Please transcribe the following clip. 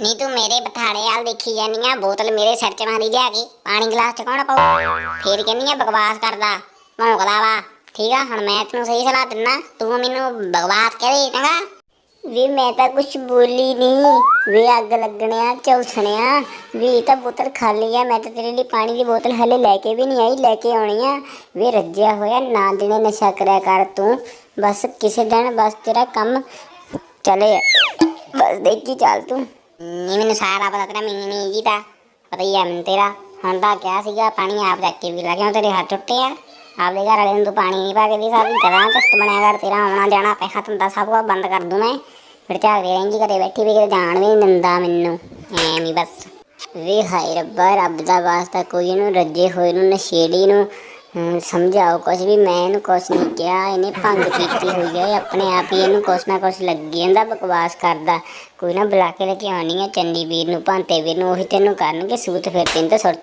ਨਹੀਂ ਤੂੰ ਮੇਰੇ ਬਥਾੜੇ ਵਾਲ ਦੇਖੀ ਜਾਨੀ ਆ, ਬੋਤਲ ਮੇਰੇ ਸਿਰ 'ਚ ਮਾਰੀ ਜਾ ਕੇ, ਪਾਣੀ ਗਲਾਸ 'ਚ ਕੌਣ ਪਾਉ ਫੇਰ ਕਹਿੰਨੀ ਆ, ਬਕਵਾਸ ਕਰਦਾ ਭੌਂਕਦਾ ਵਾ। ਠੀਕ ਆ, ਹੁਣ ਮੈਂ ਤੈਨੂੰ ਸਹੀ ਸਲਾਹ ਦਿੰਨਾ ਤੂੰ ਮੈਨੂੰ ਬਕਵਾਸ ਕਹਦੇ ਚੰਗਾ? ਵੀ ਮੈਂ ਤਾਂ ਕੁਛ ਬੋਲੀ ਨਹੀਂ, ਵੀ ਅੱਗ ਲੱਗਣਿਆ ਝੁਲਸਣਿਆ ਵੀ ਤਾਂ ਬੋਤਲ ਖਾਲੀ ਆ, ਮੈਂ ਤਾਂ ਤੇਰੇ ਲਈ ਪਾਣੀ ਦੀ ਬੋਤਲ ਹਲੇ ਲੈ ਕੇ ਵੀ ਨਹੀਂ ਆਈ, ਲੈ ਕੇ ਆਉਣੀ ਆ। ਵੀ ਰੱਜਿਆ ਹੋਇਆ, ਨਾ ਦਿਨੇ ਨਸ਼ਾ ਕਰਿਆ ਕਰ ਤੂੰ। ਬਸ ਕਿਸੇ ਦਿਨ ਬਸ ਤੇਰਾ ਕੰਮ ਚਲੇ ਬਸ ਦੇਖੀ ਚੱਲ ਤੂੰ। ਨਹੀਂ ਮੈਨੂੰ ਸਾਰਾ ਪਤਾ ਤੇਰਾ ਮੈਨੂੰ ਨਹੀਂ ਜੀਤਾ। ਪਤਾ ਹੀ ਆ ਮੈਨੂੰ ਤੇਰਾ। ਹੁਣ ਤਾਂ ਕਿਹਾ ਸੀਗਾ, ਪਾਣੀ ਆਪ ਜਾ ਕੇ ਵੀ ਲੱਗਿਆ ਤੇਰੇ ਹੱਥ ਟੁੱਟੇ ਆ। ਆਪਦੇ ਘਰ ਵਾਲੇ ਨੂੰ ਤੂੰ ਪਾਣੀ ਨਹੀਂ ਪਾ ਕੇ ਦੇ ਸਕਦੀ ਕਦਾਂ ਚਸਤ ਬਣਿਆ ਕਰ, ਤੇਰਾ ਆਉਣਾ ਜਾਣਾ ਪੈਸਾ ਧੰਦਾ ਸਭ ਕੁਝ ਬੰਦ ਕਰ ਦੂੰ ਮੈਂ। ਫਿਰ ਝਾਕਦੇ ਰਹਿੰਦੀ ਘਰੇ ਬੈਠੀ ਵੀ, ਕਿਤੇ ਜਾਣ ਵੀ ਨਹੀਂ ਦਿੰਦਾ ਮੈਨੂੰ। ਐਵੇਂ ਬਸ। ਵੇ ਹਾਏ ਰੱਬਾ, ਰੱਬ ਦਾ ਵਾਸਤਾ ਕੋਈ ਇਹਨੂੰ ਰੱਜੇ ਹੋਏ ਨੂੰ, ਨਸ਼ੇੜੀ ਨੂੰ। ਹਮ, ਸਮਝਾਓ ਕੁਛ ਵੀ ਮੈਂ ਇਹਨੂੰ ਕੁਛ ਨਹੀਂ ਕਿਹਾ ਇਹਨੇ ਭੰਗ ਪੀਤੀ ਹੋਈ ਹੈ ਇਹ ਆਪਣੇ ਆਪ ਹੀ ਇਹਨੂੰ ਕੁਛ ਨਾ ਕੁਛ ਲੱਗੀ ਜਾਂਦਾ ਬਕਵਾਸ ਕਰਦਾ। ਕੋਈ ਨਾ ਬੁਲਾ ਕੇ ਲੈ ਕੇ ਆਉਣੀ ਹੈ ਚੰਨੀ ਵੀਰ ਨੂੰ ਭਾਂਤੇ ਵੀਰ ਨੂੰ ਉਹੀ ਤੈਨੂੰ ਕਰਨਗੇ ਸੂਤ ਫਿਰ ਤੈਨੂੰ ਤਾਂ ਸੁਰਤ